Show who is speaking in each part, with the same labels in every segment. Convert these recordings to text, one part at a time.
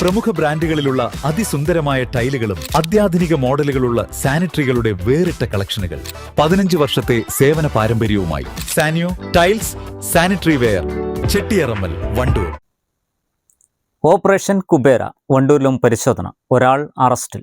Speaker 1: പ്രമുഖ ബ്രാൻഡുകളിലുള്ള അതിസുന്ദരമായ ടൈലുകളും അത്യാധുനിക മോഡലുകളുള്ള സാനിറ്ററികളുടെ വേറിട്ട കളക്ഷനുകൾ. പതിനഞ്ച് വർഷത്തെ സേവന പാരമ്പര്യവുമായി Sanio tiles sanitary ware Chettiyarammal Wandoor.
Speaker 2: Operation Kubera വണ്ടൂരിലും പരിശോധന ഒരാൾ അറസ്റ്റിൽ.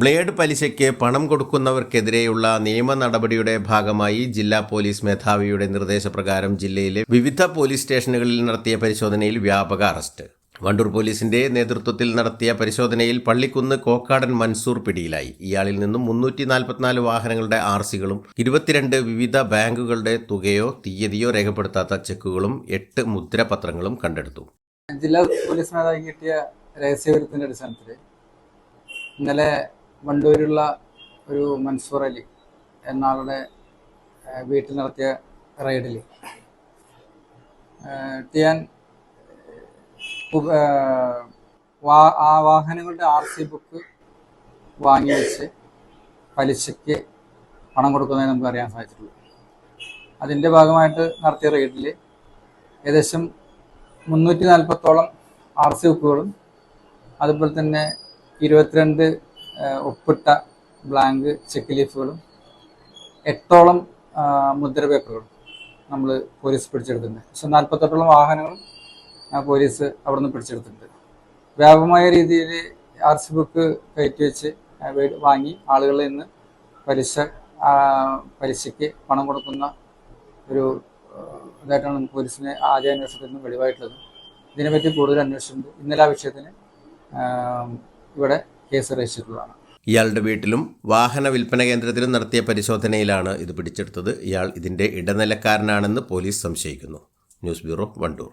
Speaker 3: ബ്ലേഡ് പലിശയ്ക്ക് പണം കൊടുക്കുന്നവർക്കെതിരെയുള്ള നിയമ നടപടിയുടെ ഭാഗമായി ജില്ലാ പോലീസ് മേധാവിയുടെ നിർദ്ദേശപ്രകാരം ജില്ലയിലെ വിവിധ പോലീസ് സ്റ്റേഷനുകളിൽ നടത്തിയ പരിശോധനയിൽ വ്യാപക അറസ്റ്റ്. വണ്ടൂർ പോലീസിന്റെ നേതൃത്വത്തിൽ നടത്തിയ പരിശോധനയിൽ പള്ളിക്കുന്ന് കോക്കാടൻ മൻസൂർ പിടിയിലായി. ഇയാളിൽ നിന്നും മുന്നൂറ്റി നാൽപ്പത്തിനാല് വാഹനങ്ങളുടെ ആർസികളും ഇരുപത്തിരണ്ട് വിവിധ ബാങ്കുകളുടെ തുകയോ തീയതിയോ രേഖപ്പെടുത്താത്ത ചെക്കുകളും എട്ട് മുദ്രപത്രങ്ങളും കണ്ടെടുത്തു.
Speaker 4: ജില്ലാ പോലീസ് മേധാവി കിട്ടിയ രഹസ്യവിവരത്തിന്റെ അടിസ്ഥാനത്തിൽ ഇന്നലെ വണ്ടൂരുള്ള ഒരു മൻസൂർ അലി എന്നാളുടെ ഏഹ്, വീട്ടിൽ നടത്തിയ റെയ്ഡിൽ ടിയാൻ ആ വാഹനങ്ങളുടെ ആർ സി ബുക്ക് വാങ്ങി വെച്ച് പലിശയ്ക്ക് പണം കൊടുക്കുന്നതായി നമുക്ക് അറിയാൻ സാധിച്ചിട്ടുള്ളൂ. അതിന്റെ ഭാഗമായിട്ട് നടത്തിയ റെയ്ഡിൽ ഏകദേശം മുന്നൂറ്റി നാൽപ്പത്തോളം ആർ സി ബുക്കുകളും അതുപോലെ തന്നെ ഇരുപത്തിരണ്ട് ഒപ്പിട്ട ബ്ലാങ്ക് ചെക്ക് ലീഫുകളും എട്ടോളം മുദ്ര പേപ്പറുകളും നമ്മൾ പോലീസ് പിടിച്ചെടുത്തിട്ടുണ്ട്. പക്ഷെ നാൽപ്പത്തെട്ടോളം വാഹനങ്ങളും പോലീസ് അവിടെ നിന്ന് പിടിച്ചെടുത്തിട്ടുണ്ട്. വ്യാപകമായ രീതിയിൽ ആർ സി ബുക്ക് കയറ്റി വെച്ച് വാങ്ങി ആളുകളിൽ നിന്ന് പലിശ പലിശയ്ക്ക് പണം കൊടുക്കുന്ന ഒരു ഇതായിട്ടാണ് നമുക്ക് പോലീസിനെ ആദ്യ അന്വേഷണത്തിൽ നിന്ന് വെളിവായിട്ടുള്ളത്. ഇതിനെപ്പറ്റി കൂടുതൽ അന്വേഷിച്ചിട്ടുണ്ട് ഇന്നലെ ആ വിഷയത്തിന് ഇവിടെ കേസ് രജിസ്റ്റർ
Speaker 3: ഇയാളുടെ വീട്ടിലും വാഹന വിൽപ്പന കേന്ദ്രത്തിലും നടത്തിയ പരിശോധനയിലാണ് ഇത് പിടിച്ചെടുത്തത്. ഇയാൾ ഇതിന്റെ ഇടനിലക്കാരനാണെന്ന് പോലീസ് സംശയിക്കുന്നു. News bureau Wandoor.